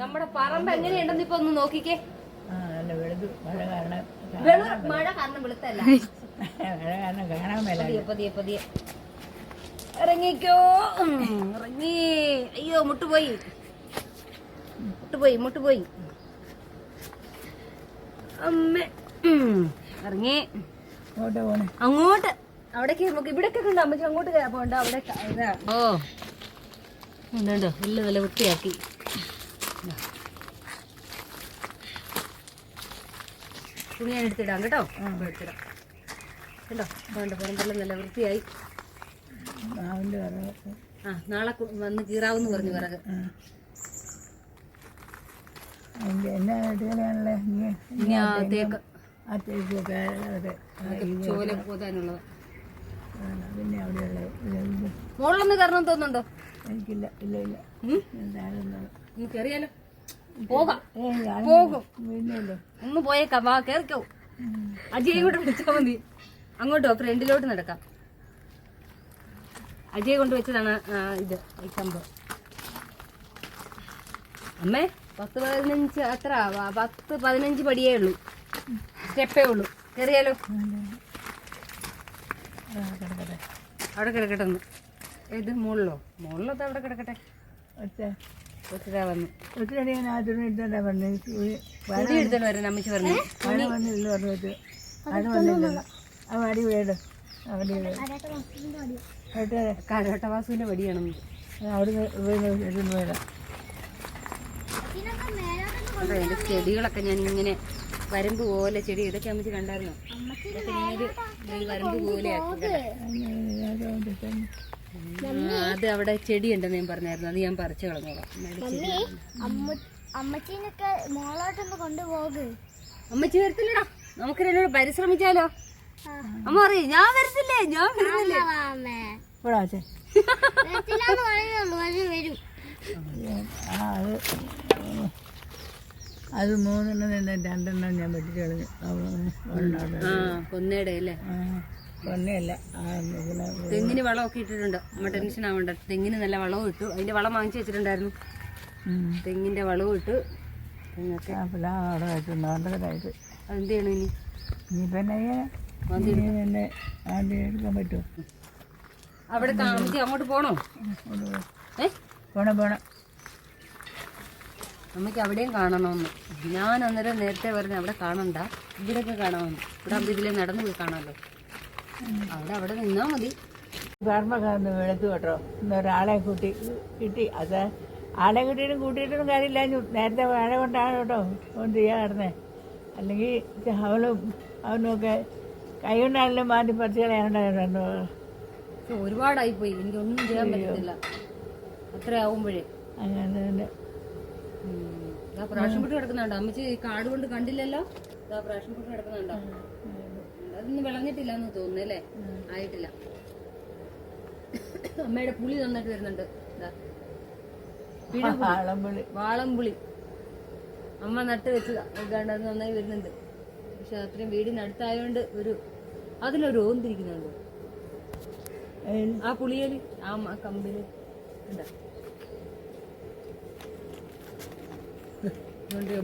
നമ്മുടെ പറമ്പ് എങ്ങനെയുണ്ടെന്ന് ഇപ്പൊ ഒന്ന് നോക്കിക്കേ. ആ നല്ല വെളുതു മഴ കാരണം മഴ കാരണം വെളുത്തല്ല. പതിയെ പതിയെ പതിയെ. ഇറങ്ങിക്കോ. ഇറങ്ങി. അയ്യോ മുട്ടുപോയി. മുട്ടുപോയി മുട്ടുപോയി. അമ്മ. ഇറങ്ങി. അങ്ങോട്ട്. അവിടേക്ക് നമുക്ക് ഇവിടേക്ക് ഉണ്ട്. അമ്മച്ചി അങ്ങോട്ട് പോണ്ട അവിടെ ഓ. ഉണ്ടോ എല്ലാം നല്ല വൃത്തിയാക്കി. തുണി ഞാൻ എടുത്തിടാം കേട്ടോ. എടുത്തിടാം. കേട്ടോ വേണ്ട പറമ്പെല്ലാം നല്ല വൃത്തിയായി. ആ നാളെ വന്ന് കീറാവെന്ന് പറഞ്ഞു വിറക്. ചോല പോതാനുള്ളത് പിന്നെ അവിടെയുള്ള ഇത്. മുകളിലൊന്ന് കയറണം തോന്നുന്നുണ്ടോ? എനിക്കില്ല ഇല്ല ഇല്ല. കയറിയാലോ പോകാം. പോകും. ഒന്ന് പോയേക്കാം. വാ കേറിക്കോ അജയ് കൂടെ വിളിച്ചാൽ മതി. അങ്ങോട്ടോ ഫ്രണ്ടിലോട്ട് നടക്കാം. അജയ് കൊണ്ട് വെച്ചതാണ് ഇത് ഈ സംഭവം. അമ്മേ പത്ത് പതിനഞ്ച് അത്ര പത്ത് പതിനഞ്ച് പടിയേ ഉള്ളൂ. സ്റ്റെപ്പേ ഉള്ളൂ. കയറിയാലോ അവിടെ കിടക്കട്ടെ ഒന്ന്. ഏത് മുകളിലോ മുകളിലോ അവിടെ കിടക്കട്ടെ? ഒറ്റ ഒത്തിരി വന്നു. ഒത്തിരി ഞാൻ ആ തുണി എടുത്തോണ്ടാ പറഞ്ഞത് തുണി എടുത്തോണ്ട് വരാൻ അമ്മച്ചി പറഞ്ഞു. മഴ വന്നില്ല പറഞ്ഞിട്ട് മഴ വന്നില്ല. ആ വടി വീട്. ആ വടി വീട്. അവിടെ കാലഘട്ടവാസുവിന്റെ വടിയാണെന്ന് അവിടെ വീട് എടുത്ത് വീട്. അതെ ചെടികളൊക്കെ ഞാൻ ഇങ്ങനെ വരമ്പ് പോലെ ചെടി ഇതൊക്കെ അമ്മച്ചി കണ്ടായിരുന്നോ? ഇതൊക്കെ ഞാനൊരു വരമ്പ് പോലെ ആക്കി അത് അവിടെ ചെടി ഉണ്ടെന്ന് ഞാൻ പറഞ്ഞായിരുന്നു. അത് ഞാൻ പറിച്ചു കളഞ്ഞോളാം. അമ്മയുടെ ചെടി. അമ്മച്ചീനൊക്കെ മോളോട്ടൊന്ന് കൊണ്ടുപോക്. അമ്മച്ചി വരത്തില്ലടാ നമുക്ക് രണ്ടോട് പരിശ്രമിച്ചാലോ അമ്മ അറിയ ഞാൻ വരത്തില്ലേ? ഞാൻ വരുന്നില്ലേ? അത് മൂന്നെണ്ണം രണ്ടെണ്ണം ഞാൻ വെട്ടിച്ച് കളഞ്ഞു ഒരെണ്ണം ആ പൊന്നയുടെ അല്ലേ? തെങ്ങിന് വളമൊക്കെ ഇട്ടിട്ടുണ്ട്. അമ്മ ടെൻഷൻ ആവണ്ട. തെങ്ങിന് നല്ല വളവും ഇട്ടു. അതിന്റെ വളം വാങ്ങിച്ചു വെച്ചിട്ടുണ്ടായിരുന്നു. തെങ്ങിന്റെ വളവും ഇട്ടു. തെങ്ങൊക്കെ. അതെന്ത് ചെയ്യണം ഇനി? അവിടെ താമസിച്ച് അങ്ങോട്ട് പോണോ? ഏ? പോണം പോണം. നമുക്ക് അവിടെയും കാണണമെന്ന്. ഞാൻ അന്നേരം നേരത്തെ പറഞ്ഞു അവിടെ കാണണ്ട. ഇവിടെയൊക്കെ കാണാമെന്ന്. ഇവിടെ ഇതിലെ ഇതിലേ നടന്നു പോയി കാണാമല്ലോ. അവിടെ അവിടെ നിന്നാ മതി. ഒന്ന് വെളുത്തു കേട്ടോ. ഇന്നൊരാളെ കൂട്ടി കിട്ടി. അത് ആളെ കിട്ടിയിട്ടും കൂട്ടിയിട്ടും കാര്യമില്ല. നേരത്തെ വാഴ കൊണ്ടാണ് കേട്ടോ ഒന്ന് ചെയ്യാൻ കിടന്നേ അല്ലെങ്കിൽ അവളും അവനുമൊക്കെ കൈ കൊണ്ടാണെങ്കിലും മാറ്റി പറിച്ച് കളയാനുണ്ടായിരുന്നു. ഒരുപാടായി പോയി. എനിക്കൊന്നും ചെയ്യാൻ പറ്റത്തില്ല. അത്ര ആവുമ്പോഴേ അങ്ങനെ തന്നെ. പ്രാവശ്യം പൊട്ട് കിടക്കുന്നുണ്ടോ അമ്മച്ചി കാട് കൊണ്ട് കണ്ടില്ലല്ലോ? പ്രാവശ്യം പൊട്ട് കിടക്കുന്നുണ്ടോ അതൊന്നും വിളഞ്ഞിട്ടില്ല എന്ന് തോന്നുന്നു അല്ലേ? ആയിട്ടില്ല. അമ്മയുടെ പുളി നന്നായിട്ട് വരുന്നുണ്ട്. ആളമ്പുള്ളി വാളംപുളി. അമ്മ നട്ട് വെച്ചതാ. ഇതാണ്ട് അത് നന്നായി വരുന്നുണ്ട്. പക്ഷെ അത്രയും വീടിനടുത്തായോണ്ട് ഒരു അതിലൊരു ഓന്തിരിക്കുന്നുണ്ട്. ആ പുളിയൽ ആ കമ്പിൽ എന്താ അതുകൊണ്ട്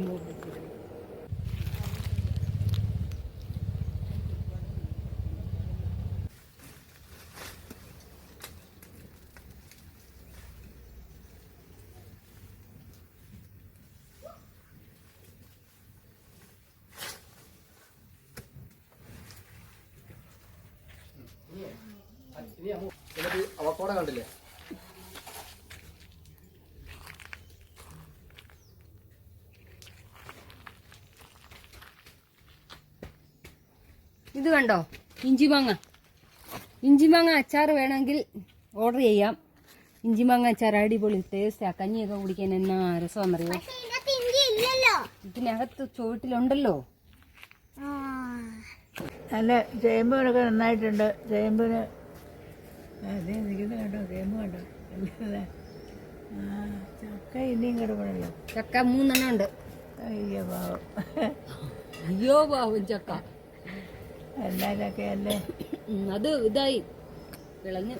അവക്കോടെ കണ്ടില്ലേ? ഇത് കണ്ടോ? ഇഞ്ചി മാങ്ങ. ഇഞ്ചി മാങ്ങ അച്ചാർ വേണമെങ്കിൽ ഓർഡർ ചെയ്യാം. ഇഞ്ചി മാങ്ങ അച്ചാർ അടിപൊളി ടേസ്റ്റാ കഞ്ഞിയൊക്കെ കുടിക്കാൻ എന്നാ രസമാണെന്നറിയോ? ഇതിനകത്ത് ചുവട്ടിലുണ്ടല്ലോ നല്ല ചേമ്പുകളൊക്കെ നന്നായിട്ടുണ്ട്. ചേമ്പിന് അതേ നിൽക്കുന്ന കണ്ടോ കേമ്പ് കണ്ടോ? അല്ലേ? ചക്ക ഇനിയും കിടപ്പണല്ലോ ചക്ക മൂന്നെണ്ണം ഉണ്ട്. അയ്യോ പാവം. അയ്യോ പാവം ചക്ക. എല്ലാരൊക്കെ അല്ലേ അത് ഇതായി. വിളഞ്ഞ്.